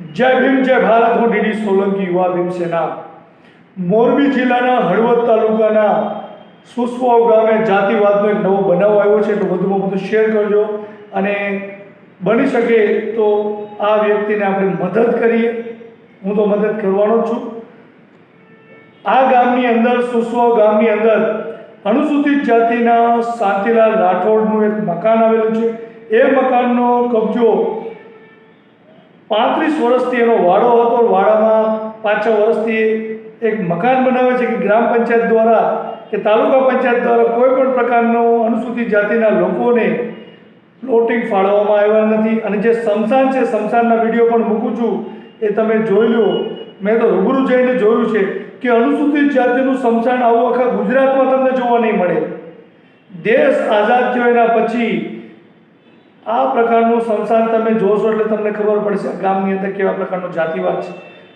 જય ભીમ, જય ભારત, હું ડીડી સોલંકી, યુવા ભીમસેના. મોરબી જિલ્લાના હળવદ તાલુકાના સુસવાવ ગામે જાતિવાદનો એક નવો બનાવ આવ્યો છે, તો વધુમાં બધું શેર કરજો. અને બની શકે તો આ વ્યક્તિને આપણે મદદ કરીએ. હું તો મદદ કરવાનો જ છું. આ ગામની અંદર સુસવાવ ગામની અંદર અનુસૂચિત જાતિના શાંતિલાલ રાઠોડનું એક મકાન આવેલું છે. એ મકાનનો કબજો પાંત્રીસ વર્ષથી એનો વાડો હતો વાડામાં પાંચ છ વર્ષથી એક મકાન બનાવે છે કે ગ્રામ પંચાયત દ્વારા કે તાલુકા પંચાયત દ્વારા કોઈ પણ પ્રકારનો અનુસૂચિત જાતિના લોકોને પ્લોટિંગ ફાળવવામાં આવ્યા નથી. અને જે સમસાન છે સમસાનના વીડિયો પણ મૂકું છું, એ તમે જોઈ લો. મેં તો રૂબરૂ જઈને જોયું છે કે અનુસૂચિત જાતિનું સમસાન આવું આખા ગુજરાતમાં તમને જોવા નહીં મળે. દેશ આઝાદ થયો એના પછી આ પ્રકારનું સંસાર તમે જોશો એટલે તમને ખબર પડશે ગામની અંદર કેવા પ્રકારનો જાતિવાદ છે.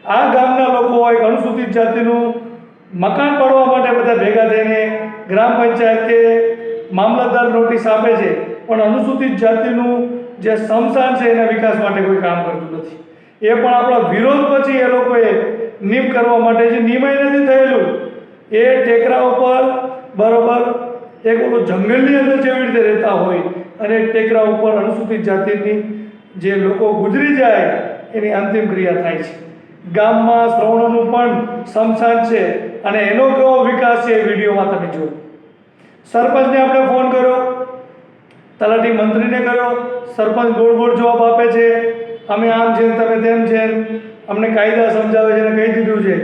આ ગામના લોકો એક અનુસૂચિત જાતિનું મકાન પાડવા માટે બધા ભેગા થઈને ગ્રામ પંચાયત કે મામલતદાર નોટિસ આપે છે, પણ અનુસૂચિત જાતિનું જે સમસાન છે એના વિકાસ માટે કોઈ કામ કરતું નથી. એ પણ આપણા વિરોધ પછી એ લોકોએ નિમ કરવા માટે જે નિમય નથી થયેલું, એ ટેકરા ઉપર બરોબર એક ઓલું જંગલની અંદર જેવી રીતે રહેતા હોય અને ટેકરા ઉપર અનુસૂચિત જાતિની જે લોકો ગુજરી જાય, એની અંતિમ ક્રિયા થાય છે. ગામમાં શ્રવણોનું પણ સમસાન છે અને એનો કેવો વિકાસ છે એ વિડીયોમાં તમે જુઓ. સરપંચને આપણે ફોન કર્યો, તલાટી મંત્રીને કર્યો, સરપંચ ગોળ ગોળ જવાબ આપે છે, અમે આમ છે તમે તેમ છે અમને કાયદા સમજાવે છે અને કહી દીધું છે.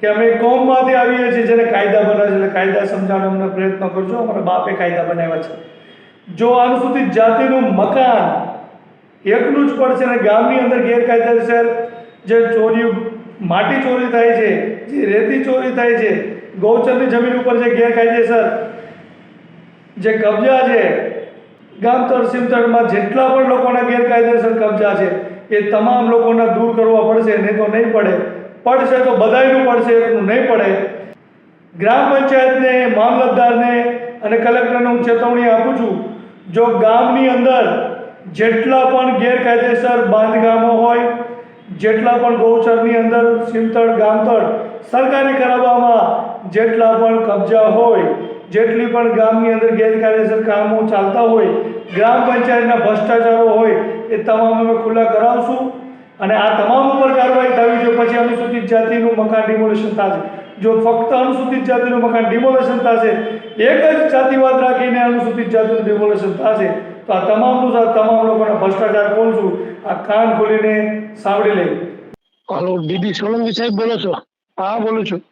કે અમે કોમમાંથી આવીએ છીએ જેને કાયદા બનાવે છે, એટલે કાયદા સમજાવવાનો પ્રયત્ન કરજો. અમારા બાપે કાયદા બનાવ્યા છે. જો અનુસૂચિત જાતિનું મકાન એકનું જ પડશે અને ગામની અંદર ગેરકાયદેસર જે ચોરી માટી ચોરી થાય છે, જે રેતી ચોરી થાય છે, ગૌચરની જમીન ઉપર જે ગેરકાયદેસર જે કબજા છે ગામતળ સીમતળમાં જેટલા પણ લોકોના ગેરકાયદેસર કબજા છે, એ તમામ લોકોના દૂર કરવા પડશે, નહીં તો નહીં પડે. પડશે તો બધાયનું પડશે એકનું નહીં પડે. ગ્રામ પંચાયતને, મામલતદારને અને કલેક્ટરને હું ચેતવણી આપું છું, જો ગામની અંદર જેટલા પણ ગેરકાયદેસર બાંધકામો હોય, જેટલા પણ ગૌચરની અંદર સીમતળ, ગામતળ સરકારી કરાવવામાં જેટલા પણ કબજા હોય, જેટલી પણ ગામની અંદર ગેરકાયદેસર કામો ચાલતા હોય, ગ્રામ પંચાયતના ભ્રષ્ટાચારો હોય, એ તમામ અમે ખુલ્લા કરાવશું. અને આ તમામ ઉપર કાર્યવાહી થવી જોઈએ પછી અનુસૂચિત જાતિનું મકાન ડિમોલેશન થશે. જો ફક્ત અનુસૂચિત જાતિનું મકાન ડિમોલેશન થશે એક જ જાતિવાદ રાખીને અનુસૂચિત જાતિનું ડિમોલેશન થશે તો આ તમામનું તમામ લોકોને ભ્રષ્ટાચાર ખોલશું આ કાન ખોલીને સાંભળી લે. હાલો ડીડી સોલંકી સાહેબ બોલો છો? હા બોલું છું.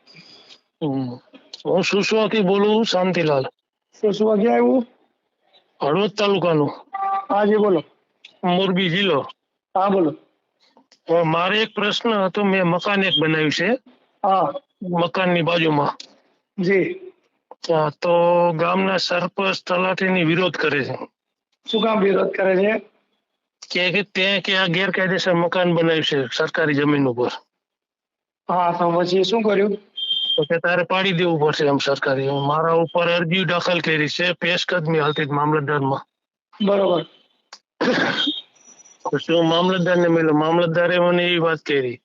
હમ. હું સુસવાથી બોલું શાંતિલાલ. સુસવા ક્યાં આવ્યું? હળવદ તાલુકાનું. હા જી બોલો. મોરબી જિલ્લો. હા બોલો. હવે મારે એક પ્રશ્ન હતો મેં મકાન એક બનાવ્યું છે. હા. મકાનની બાજુમાં. જી. તો ગામના સરપંચ તલાટીની વિરોધ કરે છે. શું કામ વિરોધ કરે છે? કે કે તે કે આ ગેરકાયદેસર મકાન બનાવ્યું છે સરકારી જમીન ઉપર. હા તો પછી શું કર્યું? તો કે તારે પાડી દેવું પડશે એમ સરકારી. મારા ઉપર અરજી દાખલ કરી છે પેશકદમી હાલતી મામલતદાર મામલતદારમાં. બરોબર. પછી હું મામલતદારને મળ્યો? મામલતદારે મને એવી વાત કરી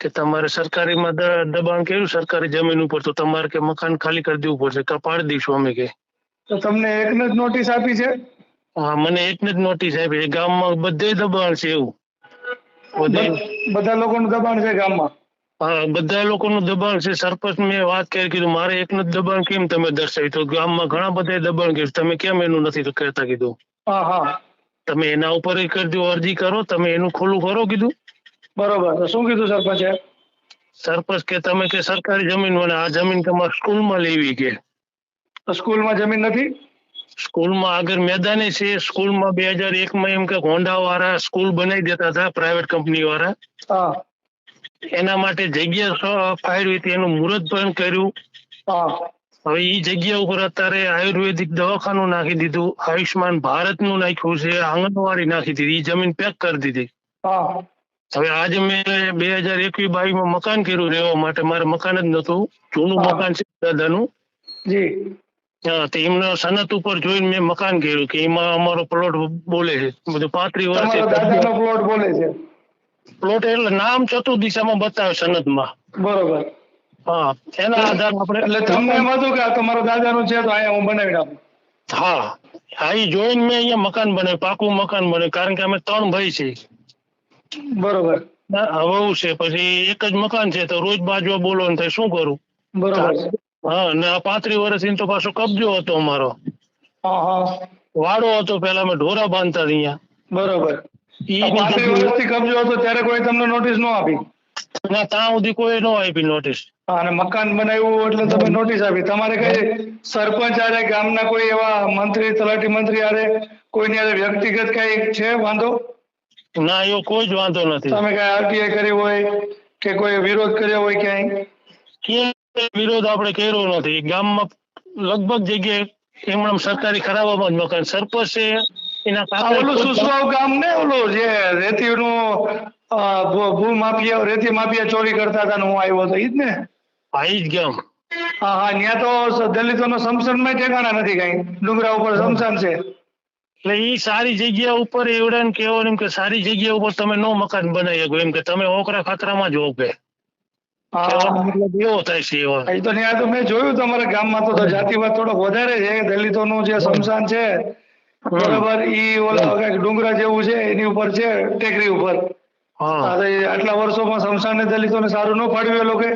કે તમારે સરકારીમાં દબાણ કર્યું સરકારી જમીન ઉપર તો તમારે કે મકાન ખાલી કરી દેવું પડશે કે પાડી દઈશું અમે કે. તો તમને એકને જ નોટિસ આપી છે? હા મને એકને જ નોટિસ આપી છે. ગામમાં બધે દબાણ છે એવું. બધે. લોકોનું દબાણ છે ગામમાં? હા બધા લોકોનું દબાણ છે. સરપંચ મેં વાત કરી કીધું મારે એકનું જ દબાણ કેમ તમે દર્શાવી તો ગામમાં ઘણા બધા દબાણ કર્યું. તમે કેમ એનું નથી કહેતા કીધું? હા હા. તમે એના ઉપર કરજો અરજી કરો તમે એનું ખુલ્લું કરો કીધું. બરોબર. શું કીધું સરપંચે? સરપંચ કે તમે કે સરકારી જમીન મને આ જમીન તમારે સ્કૂલમાં લેવી કે? સ્કૂલમાં જમીન નથી? સ્કૂલમાં આગળ મેદાને છે સ્કૂલમાં બે હજાર એકમાં એમ કે હોન્ડા વાળા સ્કૂલ બનાવી દેતા હતા પ્રાઇવેટ કંપની વાળા એના માટે જગ્યા ફાળવી હતી એનું મુહૂર્ત પણ કર્યું. હવે એ જગ્યા ઉપર અત્યારે આયુર્વેદિક દવાખાનું નાખી દીધું આયુષ્માન ભારતનું નાખ્યું છે આંગણવાડી નાખી દીધી જમીન પેક કરી દીધી. હવે આજે મેં બે હજાર એકવીસ બાવીસમાં મકાન કર્યું રહેવા માટે મારે મકાન જ નતું જૂનું મકાન છે દાદાનું. જી. હા તો એમના સનત ઉપર જોઈને મેં મકાન કર્યું કે એમાં અમારો પ્લોટ બોલે છે બધું પાંત્રીસ વર્ષ પ્લોટ બોલે છે. પ્લોટ એટલે નામ ચતુર્દિશામાં બતાવે સનદમાં બરોબર. હા એના આધાર આપણે એટલે તમને એમ હતું કે આ તમારા દાદાનું છે તો અહીંયા હું બનાવી નાખું હા હા એ જોઈને મેં અહીંયા મકાન બનાવ્યું પાકું મકાન બને કારણ કે અમે ત્રણ ભાઈ છે બરોબર. ના, વહુ છે પછી એક જ મકાન છે તો રોજ બાજુ બોલો ને થાય શું કરું? બરોબર. હા ને આ પાંત્રીસ વર્ષથી તો પાછો કબજો હતો અમારો. વાડો હતો પેલા અમે ઢોરા બાંધતા અહીંયા. બરોબર. ઈ કબજો હતો ત્યારે કોઈ તમને નોટિસ ન આપી. ના ત્યાં સુધી કોઈ નો આપી નોટિસ અને મકાન બનાવ્યું એટલે તમે નોટિસ આપી. તમારે કઈ સરપંચ આરે ગામના કોઈ એવા મંત્રી તલાટી મંત્રી આરે કોઈની આરે વ્યક્તિગત કઈ છે વાંધો? ના એવો કોઈ જ વાંધો નથી. તમે કઈ આરટીઆઈ કરી હોય કે કોઈ વિરોધ કર્યો હોય ક્યાંય? વિરોધ આપણે કર્યો નથી. ગામમાં લગભગ જગ્યાએ એમણે સરકારી ખરાબમાં જ મકાન. સરપંચ છે એના ઓલું સુસવાવ ગામ ને ઓલું જે રેતીનું અ, ભૂ માફિયા રેતી માફિયા ચોરી કરતા હતા હું આવ્યો હતો ઈ જ ને? હા ઈ જ ગામ હા હા ત્યાં તો દલિતોનો સમસનમાં ઠેકાણા નથી કઈ. ડુંગરા ઉપર સમસાન છે. એટલે ઈ સારી જગ્યા ઉપર એવડાને કેવો એમ કે સારી જગ્યા ઉપર તમે નો મકાન બનાવી શકો એમ કે તમે ઓકરા ખાતરામાં જ હો કે. હા. મતલબ એવો થાય છે એવો. એ તો ત્યાં તો મેં જોયું તમારા ગામમાં તો તો જાતિવાદ થોડો વધારે છે દલિતોનું જે સમસાન છે બરાબર ઈ ઓલા ડુંગરા જેવું છે એની ઉપર છે ટેકરી ઉપર. તો આટલા વર્ષોમાં સમસાન દલિતોને સારું ન પાડ્યું એ લોકોએ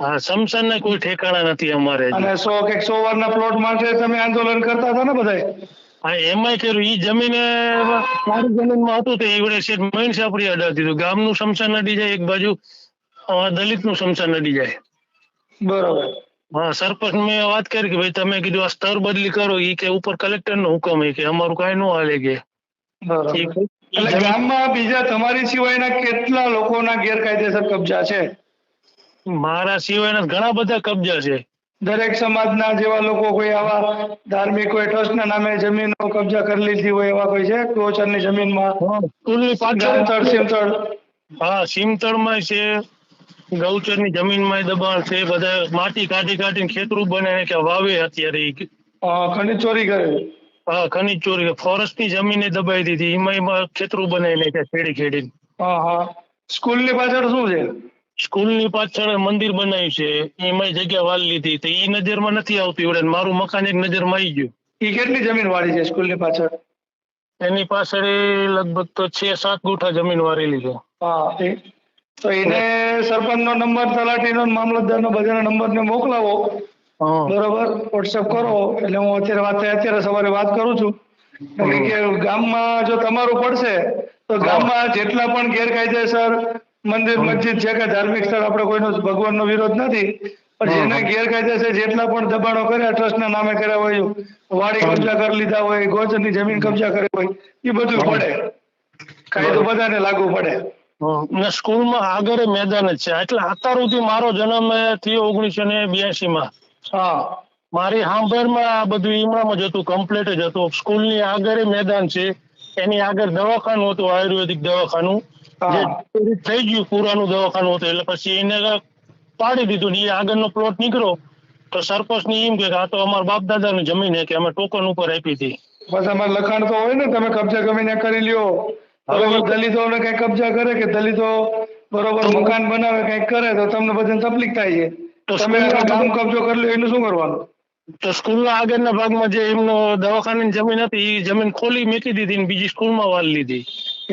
હા સમસાન કોઈ ઠેકાણા નથી અમારે. અને સો કે સો વારના પ્લોટ માટે તમે આંદોલન કરતા હતા ને બધાય? હા એમાંય કર્યું. ઈ જમીન મારી જમીનમાં હતું તો ઈવડે શેઠ મહીન સાપડી અડા દીધું. ગામનું શમશાન નડી જાય એક બાજુ દલિત દલિતનું શમશાન નડી જાય. બરોબર. હા સરપંચ મેં વાત કરી કે ભાઈ તમે કીધું આ સ્તર બદલી કરો. ઈ કે ઉપર કલેક્ટર નો હુકમ એ કે અમારું કાંઈ ન હાલે કે. એટલે જમીન ગામમાં બીજા તમારી સિવાયના કેટલા લોકોના ગેરકાયદેસર કબજા છે? મારા સિવાયના ઘણા બધા કબજા છે. દરેક સમાજના જેવા લોકો કોઈ આવા ધાર્મિક કોઈ ટ્રસ્ટના નામે જમીનનો કબજા કરી લીધી હોય એવા કોઈ છે? ગોચરની જમીનમાં? પાછળ સીમતળ? હા સિમતળમાં છે ગૌચરની જમીનમાં દબાણ છે બધા માટી કાઢી કાઢીને ખેતરું બને કે વાવે અત્યારે. ખંડિત ચોરી કરે. ખનીજ ચોરી ફોરેસ્ટની જમીને દબાઈ દીધી. એમાં ખેતરું બનાવી નાખ્યા ખેડી ખેડી હા હા. સ્કૂલની પાછળ શું છે? સ્કૂલની પાછળ મંદિર બનાવ્યું છે. એમાં જગ્યા વાલ લીધી. તો ઈ નજરમાં નથી આવતી એવડે ને મારું મકાન એક નજરમાં આવી ગયું. એ કેટલી જમીન વાળી છે સ્કૂલની પાછળ? એની પાછળ એ લગભગ તો છ સાત ગુઠા જમીન વારેલી છે. હા તો એને સરપંચનો નંબર તલાટીનો ને મામલતદારનો બધાના નંબરને મોકલાવો. હા બરોબર? વોટ્સએપ કરો. એટલે હું અત્યારે વાત અત્યારે સવારે વાત કરું છું. કે ગામમાં જો તમારું પડશે તો ગામમાં જેટલા પણ ગેરકાયદેસર મંદિર મસ્જિદ છે કે ધાર્મિક સ્થળ આપણે કોઈનો ભગવાનનો વિરોધ નથી. પણ જેને ગેરકાયદેસર જેટલા પણ દબાણો કર્યા ટ્રસ્ટના નામે કર્યા હોય વાડી કબજા કરી લીધા હોય ગોચરની જમીન કબજા કરી હોય એ બધું પડે. કાયદો બધાને લાગુ પડે. સ્કૂલમાં આગળ મેદાન જ છે. એટલે અત્યાર સુધી મારો જન્મ થયો ઓગણીસો ને બ્યાસી માં હા મારી સાંભળમાં આ બધું ઈમળામાં જ હતું કમ્પ્લીટ જ હતું. સ્કૂલની આગળ મેદાન છે એની આગળ દવાખાનું હતું આયુર્વેદિક દવાખાનું. જે થઈ ગયું પુરાનું દવાખાનું હતું એટલે પછી એને પાડી દીધું ને એ આગળનો પ્લોટ નીકળ્યો. તો સરપંચની એમ કે આ તો અમારા બાપ દાદા ની જમીન કે અમે ટોકન ઉપર આપી હતી. બસ અમારે લખાણ તો હોય ને તમે કબજા ગમીને કરી લ્યો. હવે દલિતોને કઈ કબજા કરે કે દલિતો બરોબર મકાન બનાવે કંઈક કરે તો તમને બધાને તકલીફ થાય છે. તો તમે કબજો કરી લ્યો એનું શું કરવાનું તો સ્કૂલના આગળના ભાગમાં જે એમનો દવાખાનાની જમીન હતી એ જમીન ખોલી મેકી દીધી બીજી સ્કૂલમાં વાળી લીધી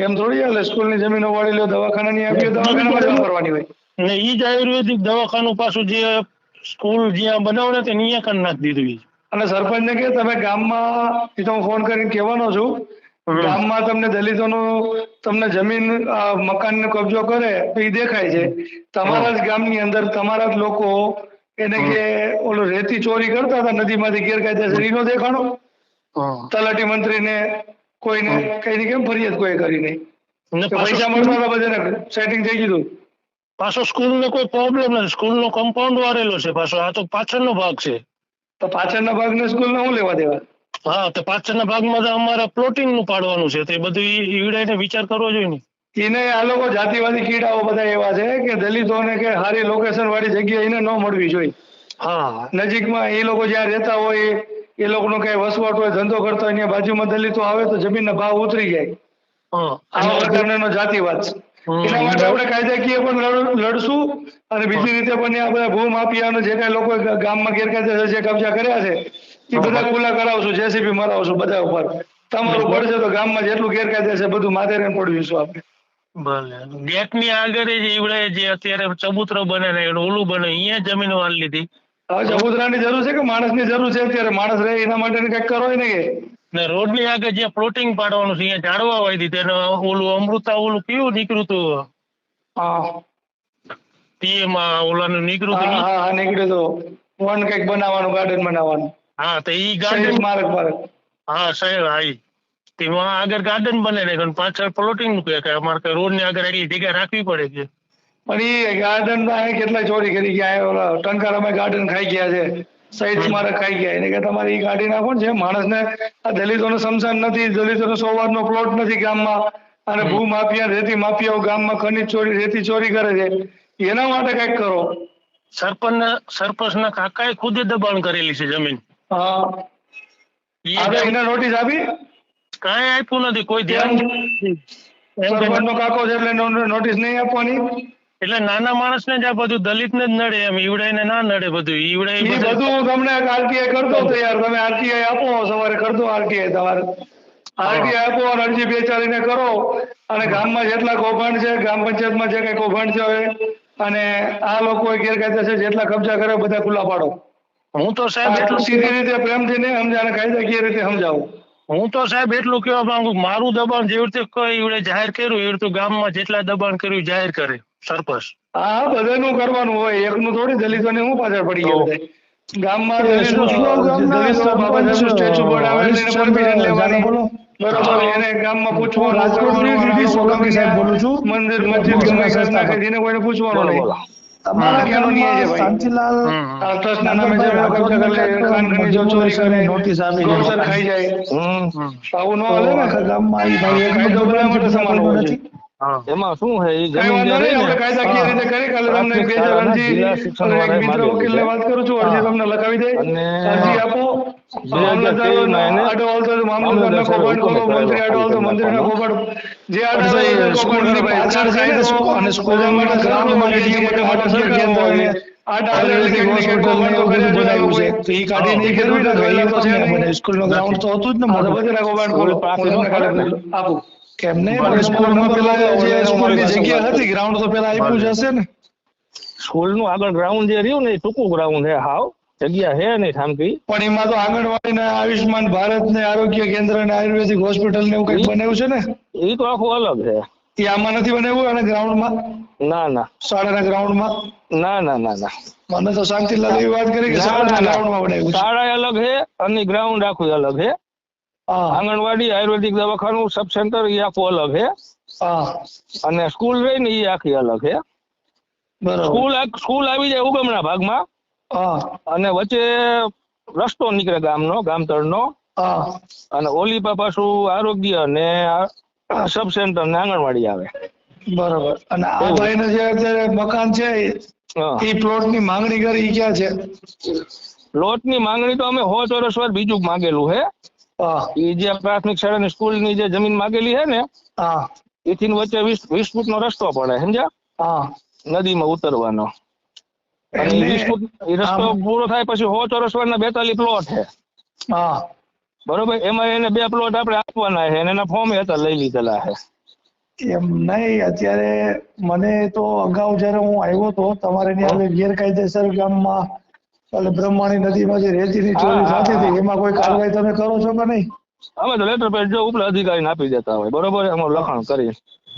એમ થોડી હાલે સ્કૂલની જમીનો વાળી લો દવાખાનાની આપીએ દવાખાનામાં કરવાની હોય ને ઈ જ આયુર્વેદિક દવાખાનું પાછું જે સ્કૂલ જ્યાં બનાવને તે અહીંયા કરી નાખી દીધું. અને સરપંચને કે તમે ગામમાં એ તો હું ફોન કરીને કહેવાનો છું. ગામમાં તમને દલિતોનું તમને જમીન મકાન મકાનનો કબજો કરે તો એ દેખાય છે. તમારા જ ગામની અંદર તમારા જ લોકો એને કે ઓલો રેતી ચોરી કરતા હતા નદીમાંથી ગેરકાયદેસર. ઈનો દેખાણો. તલાટી મંત્રીને કોઈને કઈ કેમ ફરિયાદ કોઈ કરી નહીં? ને પૈસા મળતા હતા બધાને સેટિંગ થઈ ગયું પાછો સ્કૂલ નો કોઈ પ્રોબ્લેમ નથી. સ્કૂલ નો કમ્પાઉન્ડ વારેલો છે પાછો. આ તો પાછળનો ભાગ છે. તો પાછળના ભાગને સ્કૂલને શું લેવા દેવા? હા તો પાછળના ભાગમાં તો અમારે પ્લોટિંગનું પાડવાનું છે. તે બધું ઈવડાઈને વિચાર કરવો જોઈએ ને. એને આ લોકો જાતિવાદી કીડાઓ બધા એવા છે કે દલિતોને કે સારી લોકેશન વાળી જગ્યા એને ન મળવી જોઈએ. હા. નજીકમાં એ લોકો જ્યાં રહેતા હોય એ- એ લોકોનો કઈ વસવાટ હોય ધંધો કરતા હોય ત્યાં બાજુમાં દલિતો આવે તો જમીનના ભાવ ઉતરી જાય. હા. આવા પ્રકારનો જાતિવાદ છે. એના માટે આપણે કાયદાકીય પણ લડ- લડશું અને બીજી રીતે પણ આ બધા ભૂમાફિયાનો જે કઈ લોકો ગામમાં ગેરકાયદેસર જે કબજા કર્યા છે એ બધા ખુલ્લા કરાવશું જેસીબી મરાવશું બધા ઉપર. તમારું પડશે તો ગામમાં જેટલું ગેરકાયદે છે બધું માથે રહીને પડવીશું આપણે. ભલે. ગેટની આગળ જ ઈવડે જે અત્યારે ચબૂતરો બને ને ઓલું બને અહીંયા જમીન વાળી લીધી. હવે ચબૂતરાની જરૂર છે કે માણસની જરૂર છે? અત્યારે માણસ રહે એના માટે કંઈક કરો ને કે ને રોડની આગળ જે પ્લોટિંગ પાડવાનું છે અહીંયા ઝાડવા વાવી દીધી. ઓલું અમૃતા ઓલું કેવું નીકળ્યું હતું હા. પીએમ ઓલાનું નીકળ્યું હતું હા નીકળ્યું તો. વન કંઈક બનાવવાનું ગાર્ડન બનાવવાનું. હા તો ઈ ગાર્ડન માર્ગ પાર્ક હા શહેર હા. તેમાં આગળ ગાર્ડન બને ને પાછળ પ્લોટિંગનું કે અમારે કઈ રોડની આગળ એટલી જગ્યા રાખવી પડે છે. પણ એ ગાર્ડનમાં કેટલા ચોરી કરી ગયા ઓલા ટંકાર અમે ગાર્ડન ખાઈ ગયા છે. શહીદ સ્મારક ખાઈ ગયા એને કે તમારે ઈ કાઢી નાખો ને જે માણસને આ દલિતોનું સમસાન નથી દલિતોનો સોવારનો પ્લોટ નથી ગામમાં. અને ભૂ માફિયા રેતી માફિયાઓ ગામમાં ખનીજ ચોરી રેતી ચોરી કરે છે. એના માટે કંઈક કરો. સરપંચ સરપંચ ના કાકાએ ખુદે દબાણ કરેલી છે જમીન. હા. ઈ એને નોટિસ આપી? કાંઈ આપ્યું નથી કોઈ ધ્યાન. સરપંચનો કાકો છે એટલે નોટિસ નહીં આપવાની. એટલે નાના માણસ ને જ આ બધું દલિત ને જ નડે એમ ઈવડાઈ ને ના નડે બધું. ઈવડાઈ બધું તમને આરટીઆઈ કરતો તો યાર તમે આરટીઆઈ આપો સવારે કરતો આરટીઆઈ તમારે. આરટીઆઈ આપો અને અરજી બેચારીને કરો. અને ગામમાં જેટલા કૌભાંડ છે ગ્રામ પંચાયતમાં જે કઈ કૌભાંડ છે અને આ લોકો ગેરકાયદેસર જેટલા કબજા કરે બધા ખુલ્લા પાડો. હું તો સાહેબ એટલું સીધી રીતે પ્રેમથી નહીં સમજાવે કાયદાકીય રીતે સમજાવું. હું તો સાહેબ એટલું કહેવા માંગુ મારું દબાણ જેવી રીતે કોઈ એવડે જાહેર કર્યું એવી રીતે ગામમાં જેટલા દબાણ કર્યું જાહેર કરે સરપંચ. હા બધાનું કરવાનું હોય એકનું થોડી દલિતોને હું પાછળ પડી ગયો ગામમાં સ્ટેચ્યુ લેવાની. બરોબર એને ગામમાં પૂછવાનું રાજકોટની સોલંકી સાહેબ બોલું છું. મંદિર મસ્જિદ કોઈને પૂછવાનું નહીં. શાંતિલાલ નોટિસ આવી જાય. આવું ન તો હાલે ને? ગામમાં ઈ ભાઈ એક કાયદો બધા માટે સમાન હોવો જોઈએ. એમાં શું છે? જમીન આપણે કાયદાકીય રીતે કરી કાલે તમને અરજી એક વાળાએ મિત્ર વકીલને વાત કરું છું અરજી તમને લખાવી દે. અરજી આપો. છે ને, બધા બધું ગ્રાઉન્ડ તો હતું જ ને બધા મોટું. બધાના કૌભાંડ. સ્કૂલ આપું. કેમ નહીં પણ સ્કૂલમાં પેલા જે સ્કૂલની જગ્યા હતી ગ્રાઉન્ડ તો પેલા આપ્યું જ હશે ને? સ્કૂલનું આગળ ગ્રાઉન્ડ જે રહ્યું ને એ ટૂંકું ગ્રાઉન્ડ છે હાવ. જગ્યા હે નહીં ઠામકી. પણ એમાં તો આંગણવાડી ને આયુષ્માન ભારત ને આરોગ્ય કેન્દ્ર ને આયુર્વેદિક હોસ્પિટલ ને એવું કંઈક બનાવ્યું છે ને? એ તો આખું અલગ છે. એ આમાં નથી બનાવ્યું અને ગ્રાઉન્ડમાં ના ના. શાળાના ગ્રાઉન્ડમાં ના ના ના ના. મને તો શાંતિલાલ એવી વાત કરી કે શાળાના ગ્રાઉન્ડમાં બનાવ્યું શાળા અલગ છે અને ગ્રાઉન્ડ આખું અલગ છે. હા આંગણવાડી આયુર્વેદિક દવાખાનું સબ સેન્ટર એ આખું અલગ છે અને સ્કૂલ રહી ને એ આખી અલગ છે સ્કૂલ સ્કૂલ આવી જાય ઉગમના ભાગમાં. અને વચ્ચે રસ્તો નીકળે ગામનો ગામતળનો. હા. અને ઓલી પા પાછું આરોગ્ય ને સબ સેન્ટર ને આંગણવાડી આવે. બરોબર. અને આ. ભાઈને જે અત્યારે મકાન છે એ પ્લોટની માંગણી કરી ક્યાં છે? લોટની માંગણી તો અમે હો ચોરસ વાર બીજું માંગેલું હા. એ જે પ્રાથમિક શાળાની સ્કૂલની જે જમીન માંગેલી છે ને એથી વચ્ચે વીસ વીસ ફૂટનો રસ્તો પડે સમજ્યા? નદીમાં ઉતરવાનો. અને વીસ ફૂટ રસ્તો પૂરો થાય પછી હો ચોરસ વારના બેતાલીસ પ્લોટ છે. હા. બરોબર? એમાં એને બે પ્લોટ આપણે આપવાના છે એના ફોર્મ હતા લઈ લીધેલા છે. એમ નહીં અત્યારે મને તો અગાઉ જ્યારે હું આવ્યો તો તમારે ગેરકાયદેસર ગામમાં એટલે બ્રહ્માણી નદીમાં જે રેતીની ચોરી થતી હતી એમાં કોઈ કાર્યવાહી તમે કરો છો કે નહીં અમે તો લેટર પેડ જો ઉપલા અધિકારીને આપી દેતા હોય બરોબર એમાં લખાણ કરી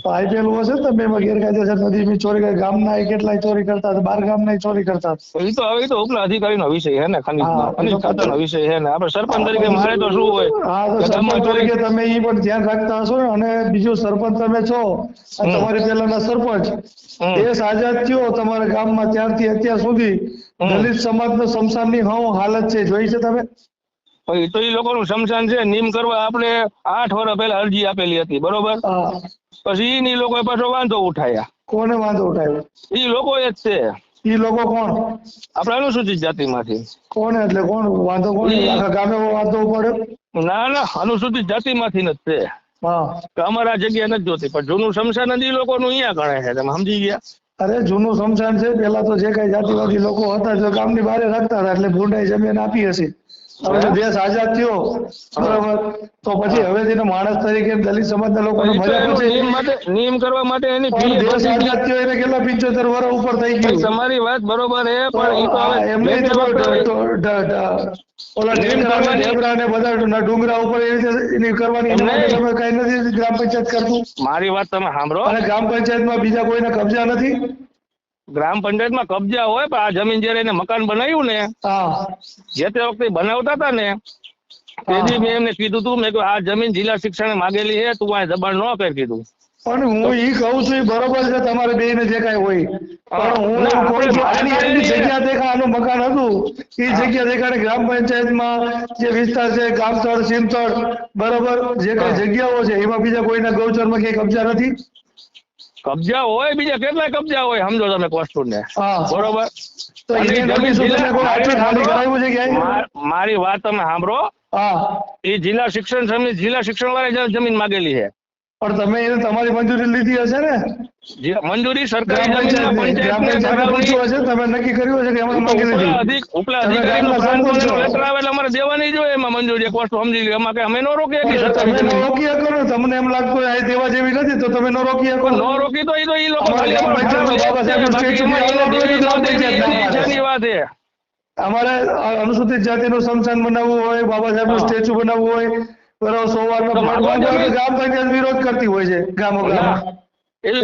આઈપીએલ હશે ને તમે એમાં ગેરકાયદેસર નદીની ચોરી કરી ગામના એ કેટલાય ચોરી કરતા હતા બાર ગામના ચોરી કરતા હતા. એ તો હવે તો ઉપલા અધિકારીનો વિષય હે ને ખનીજનો હા, ખનીજ ખાતાનો વિષય હે ને આપણે સરપંચ તરીકે મારે તો શું હોય હા તો સરપંચ તરીકે તમે ઈ પણ ધ્યાન રાખતા હશો ને અને બીજું સરપંચ તમે છો. તમારી પહેલાના સરપંચ. દેશ આઝાદ થયો તમારા ગામમાં ત્યારથી અત્યાર સુધી. દલિત સમાજનો શમશાનની હું હાલત છે જોઈ છે તમે? તો એ લોકોનું શમશાન છે નિમ કરવા આપણે આઠ વર્ષ પહેલા અરજી આપેલી હતી બરોબર? પછી ઈ લોકોએ પાછો વાંધો ઉઠાયા. કોને વાંધો ઉઠાવ્યો ઈ લોકો જ છે. ઈ લોકો કોણ? આપણે અનુસૂચિત જાતિમાંથી. કોણ એટલે કોણ? વાંધો કોણ? ઈ- આખા ગામે વાંધો પડ્યો ના ના અનુસૂચિત જાતિમાંથી જ છે. અમારે જગ્યા નથી જોતી પણ જૂનું શમશાન લોકો લોકોનું અહીંયા ગણે છે તમે સમજી ગયા? અરે, જૂનું સ્મશાન છે. પેલા તો જે કઈ જાતિવાદી લોકો હતા, જો ગામની બહાર રાખતા હતા, એટલે ભૂંડાઈ જમીન આપી હશે. હવે દેશ આઝાદ થયો. બરાબર. તો પછી હવે તેને માણસ તરીકે દલિત સમાજના લોકોને પછી તો મજા એનું પછી નિયમ માટે નિયમ કરવા માટે એની ફી દેશ આઝાદ થયો એને કેટલા પિંચોતેર વર્ષ ઉપર થઈ ગયું. તમારી વાત બરોબર છે પણ ઈ તો હવે એમને ઓલા ને ને બધા ડુંગરા- ઉપર એ રીતે એની કરવાની તમે કઈ નથી ગ્રામ પંચાયત કરતું. મારી વાત તમે સાંભળો. અને ગ્રામ પંચાયતમાં બીજા કોઈના કબજા નથી? ગ્રામ પંચાયતમાં કબજા હોય પણ આ જમીન જયારે એને મકાન બનાવ્યું ને જે તે વખતે બનાવતા હતા ને તેથી મેં એમને કીધું તું મેં આ જમીન જિલ્લા શિક્ષણે માગેલી છે તું આ દબાણ ન કર કીધું. પણ હું ઈ કહું છું બરોબર છે તમારે બે ને જે કઈ હોય. પણ હું આની એટલી જગ્યા દેખા આનું મકાન હતું. એ જગ્યા દેખાડે ગ્રામ પંચાયતમાં જે વિસ્તાર છે ગામતળ સીમતળ બરોબર જે કઈ જગ્યાઓ છે એમાં બીજા કોઈના ગૌચરમાં કઈ કબજા નથી? કબજા હોય બીજા કેટલા કબજા હોય સમજો તમે કોસ્ટુર ને બરોબર? મારી વાત તમે સાંભળો. એ જિલ્લા શિક્ષણ સમિતિ જિલ્લા શિક્ષણ વાળા જમીન માગેલી છે. પણ તમે એને તમારી મંજૂરી લીધી હશે ને? જે મંજૂરી સરકારી ગ્રામ પંચાયત પૂછ્યું હશે તમે નક્કી કર્યું હશે કે એમણે માંગી લીધી? અધિક- ઉપલા તમે અધિકારીનું ગામના પ્લાન સરપંચ છો. લેટર આવે એટલે અમારે દેવાની જોઈએ એમાં મંજૂરી એક વસ્તુ સમજી લો એમાં કે અમે નો તમે ન રોકી શકો ને? તમને એમ લાગતું હોય આ દેવા જેવી નથી તો તમે ન રોકી શકો ન? રોકી તો એ તો લોકો અમારે ખાલી વાત છે. અનુસૂચિત જાતિનું સ્મશાન બનાવવું હોય બાબા સાહેબનું નું સ્ટેચ્યુ બનાવવું હોય તમે. ગ્રામ પંચાયત વિરોધ કરતી હોય છે ગામો ગામ. એવી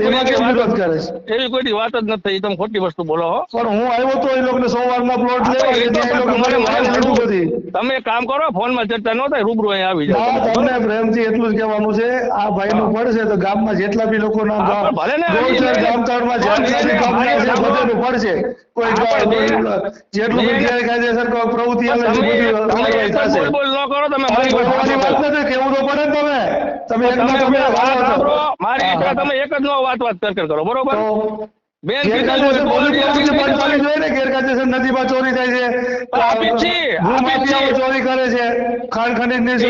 કોઈ વાત જ- નથી તમે ખોટી વસ્તુ બોલો પણ હું આવ્યો તો એ લોકોને સોમવારના પ્લોટ લેવા એ છે તો ત્યાં એ લોકો તમારે મને વાળ મને લીધું મળવું. બધી. તમે કામ કરો ફોનમાં ચર્ચા ન થાય રૂબરૂ આવી જાવ તમને પ્રેમથી એટલું જ કહેવાનું છે આ ભાઈનું પડશે તો ગામમાં જેટલા બી લોકોના હા, ગામ ભલે ને ગૌચર એ- જેટલા બી ગામના છે બધાનું પડશે કોઈ જેટલું બી ગેરકાયદેસર કોઈ પ્રવૃત્તિ આવે બોલ ન કરો તમે મારી વાત. નથી કેવું તો પડે તમે? તમે મારી. ઈચ્છા તમે એક જ નો વાત વાત કર બરોબર? બેન ગેરકાયદેસર ને નદીમાં ચોરી થાય છે. ચોરી કરે છે. ખાણ છે.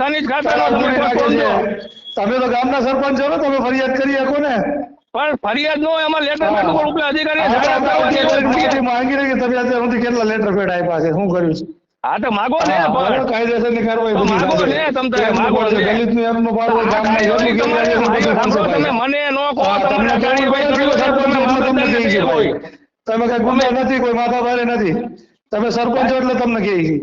ખનીજ તમે કોઈ છે. તમે તો ગામના સરપંચ છો ને તમે ફરિયાદ કરી શકો ને. પણ ફરિયાદ નો એમાં લેટર અધિકારી પેડ ઉપર. માંગી રહી કે તમે અત્યાર સુધી કેટલા લેટર પેડ આપ્યા છે? શું કર્યું છે? હા તો માગો ને પણ. કાયદેસરની કાર્યવાહી માગો ને તમ તારે, એમનું માગો ને. દલિતનું એમનું પાડવું, સાંભળો, તમે મને નો કહો, તમને પડે, કરવી સરપંચ તમને કહી છે, કોઈ તમે કઈ ગુંડા નથી કોઈ માથા ભારે નથી. તમે સરપંચ એટલે તમને કહે છે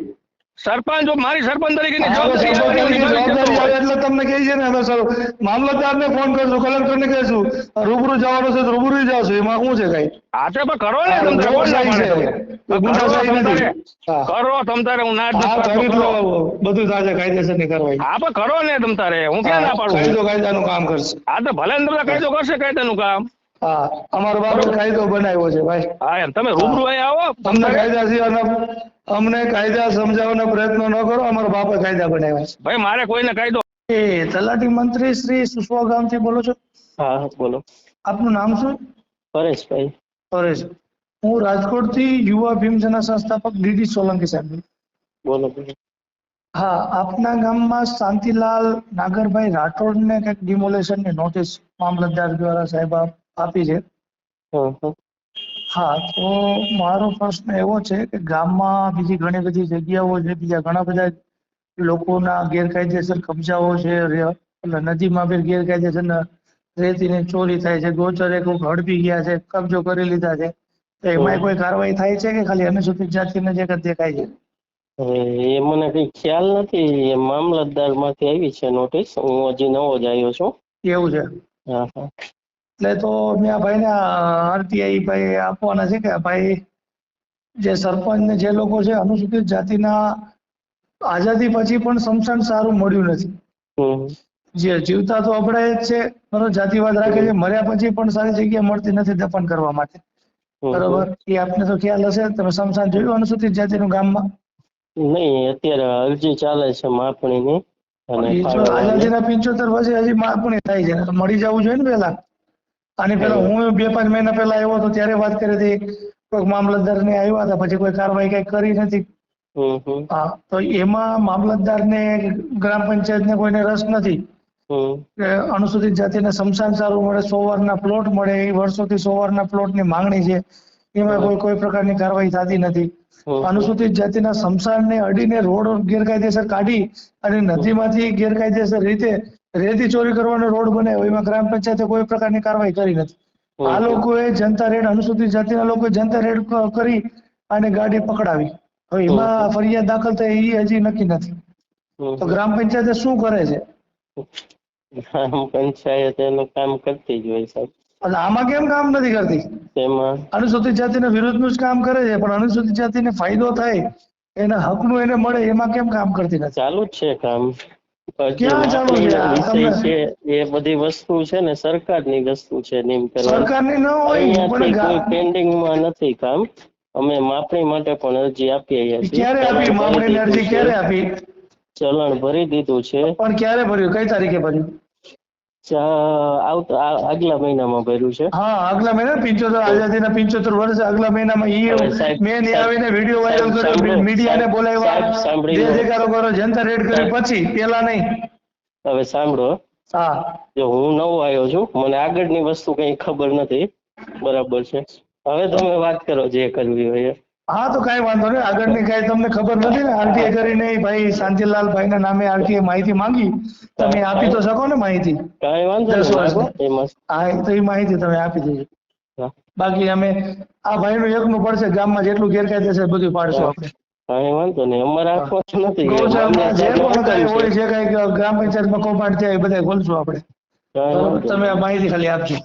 સરપંચ મારી સરપંચ તરીકેની જવાબદારી આવે એટલે તમને કહે છે ને અમે સર. મામલતદારને ફોન કરશું કલેક્ટરને કહેશું. રૂબરૂ જવાનું છે રૂબરૂ જશું એમાં શું છે કઈ? હા તો પણ કરો ને તમ. ગુંડાશાહી તમ. તારે. કરો તમ તારે હું ના બધું થશે કાયદેસરની કાર્યવાહી. હા પણ કરો ને તમ તારે. હું ક્યાં ના પાડું? કાયદો કાયદાનું કામ કરશે. હા તો ભલે ને કાયદો કરશે કાયદાનું કામ. હા અમારો બાપે કાયદો બનાવ્યો છે ભાઈ. હા એમ. તમે રૂબરૂ આવો. તમને કાયદા છે અમને કાયદા સમજાવવાનો પ્રયત્નો ન કરો અમારો બાપ કાયદા બનાવ્યા છે. ભાઈ મારે કોઈને કાયદો એ તલાટી મંત્રી શ્રી સુષ્મા ગામથી બોલો છો? હા બોલો. આપનું નામ શું? પરેશભાઈ. પરેશ. હું રાજકોટથી યુવા ભીમસેના સંસ્થાપક ડીડી સોલંકી સાહેબ. બોલો બોલો. હા આપના ગામમાં શાંતિલાલ નાગરભાઈ રાઠોડને કંઈક ડિમોલેશનની નોટિસ મામલતદાર દ્વારા સાહેબ આપ- આપી છે. હા તો મારો પ્રશ્ન એવો છે કે ગામમાં બીજી ઘણી બધી જગ્યાઓ છે બીજા ઘણા બધા લોકોના ગેરકાયદેસર કબજાઓ છે એટલે નદીમાં બી ગેરકાયદેસર રેતીની ચોરી થાય છે ગોચરે કોઈક હડપી ગયા છે કબજો કરી લીધા છે. તો એમાં કોઈ કાર્યવાહી થાય છે કે ખાલી અનુસૂચિત જાતિને જે દેખાય છે? એ મને કઈ ખ્યાલ નથી. એ મામલતદારમાંથી આવી છે નોટિસ. હું હજી નવો જ આવ્યો છું. એવું છે. હા હા. એટલે તો મેં આ ભાઈને આરટીઆઈ ભાઈ આપવાના છે કે ભાઈ જે સરપંચ ને જે લોકો છે અનુસૂચિત જાતિના આઝાદી પછી પણ સમસાન સારું મળ્યું નથી. જે જીવતા તો અપડાય જ છે બરોબર જાતિવાદ રાખે છે મર્યા પછી પણ સારી જગ્યા મળતી નથી દફન કરવા માટે. બરોબર? એ આપને તો ખ્યાલ હશે તમે સમસાન જોયું અનુસૂચિત જાતિનું ગામમાં? નહીં અત્યારે અરજી ચાલે છે માપણીની. અને. આઝાદીના પંચોતેર વર્ષે હજી માપણી થાય છે મળી જવું જોઈએ ને પેલા આની પેલા હું બે પાંચ મહિના પહેલા આવ્યો હતો ત્યારે વાત કરી હતી કોઈક મામલતદાર ને આવ્યા હતા પછી કોઈ કાર્યવાહી કઈ કરી નથી. હા તો એમાં મામલતદારને ગ્રામ પંચાયતને કોઈને રસ નથી. અનુસૂચિત જાતિને સ્મશાન સારું મળે સો વારના પ્લોટ મળે એ વર્ષોથી સો વારના પ્લોટની માંગણી છે એમાં કોઈ કોઈ પ્રકારની કાર્યવાહી થતી નથી. અનુસૂચિત જાતિના સ્મશાનને અડીને રોડ ગેરકાયદેસર કાઢી અને નદીમાંથી ગેરકાયદેસર રીતે રેતી ચોરી કરવાનો રોડ બનાવ્યો એમાં ગ્રામ પંચાયતે કોઈ પ્રકારની કાર્યવાહી કરી નથી. આ લોકોએ જનતા રેડ અનુસૂચિત જાતિના લોકોએ જનતા રેડ કરી અને ગાડી પકડાવી. હવે એમાં ફરિયાદ દાખલ થઈ એ હજી નક્કી નથી. તો ગ્રામ પંચાયતે શું કરે છે? ગ્રામ પંચાયત એનું કામ કરતી જ હોય સાહેબ. એટલે આમાં કેમ કામ નથી કરતી? તેમાં? અનુસૂચિત જાતિના વિરોધનું જ કામ કરે છે પણ અનુસૂચિત જાતિને ફાયદો થાય એના હકનું એને મળે એમાં કેમ કામ કરતી નથી? ચાલુ જ છે કામ. વિષય છે એ બધી વસ્તુ છે ને સરકારની વસ્તુ છે નિમ સરકારની ન હોય પણ કોઈ ગા- પેન્ડિંગમાં નથી કામ. અમે માપણી માટે પણ અરજી આપી રહ્યા છીએ. ક્યારે આપી? ચલણ ભરી અરજી દીધું ક્યારે છે. આપી? ચલણ ભરી દીધું છે. પણ ક્યારે ભર્યું? કઈ તારીખે ભર્યું? આગલા મહિનામાં ભર્યું છે. હા આગલા મહિના પિંચોતેર આઝાદીના પિંચોતેર વર્ષ આગલા મહિનામાં ઈ મેં આવીને વીડિયો વાયરલ કર્યો મીડિયાને બોલાવ્યા જે લો. કરો જનતા રેડ કરી પછી પેલા નહીં. હવે સાંભળો. હા. જો હું નવો આવ્યો છું મને આગળની વસ્તુ કઈ ખબર નથી. બરાબર છે. હવે તમે વાત કરો જે કરવી હોય. હા તો કઈ વાંધો નહીં. આગળની કઈ તમને ખબર નથી ને? આરટીઆઈ કરીને ભાઈ શાંતિલાલ ભાઈ ના નામે આરતી માહિતી માંગી. તમે આપી તો શકો ને માહિતી? કાંઈ વાંધો હા એ તો એ માહિતી તમે આપી દેજો. બાકી અમે આ ભાઈ નું એકનું પડશે. ગામમાં જેટલું ગેરકાયદેસર બધું પાડશું આપણે. કઈ વાંધો નહીં. અમારે આસપાસ નથી. જે પણ કાંઈ હોય જે કઈ ગ્રામ પંચાયતમાં કૌભાંડ થયા એ બધા ખોલશું આપણે. તમે માહિતી ખાલી આપજો.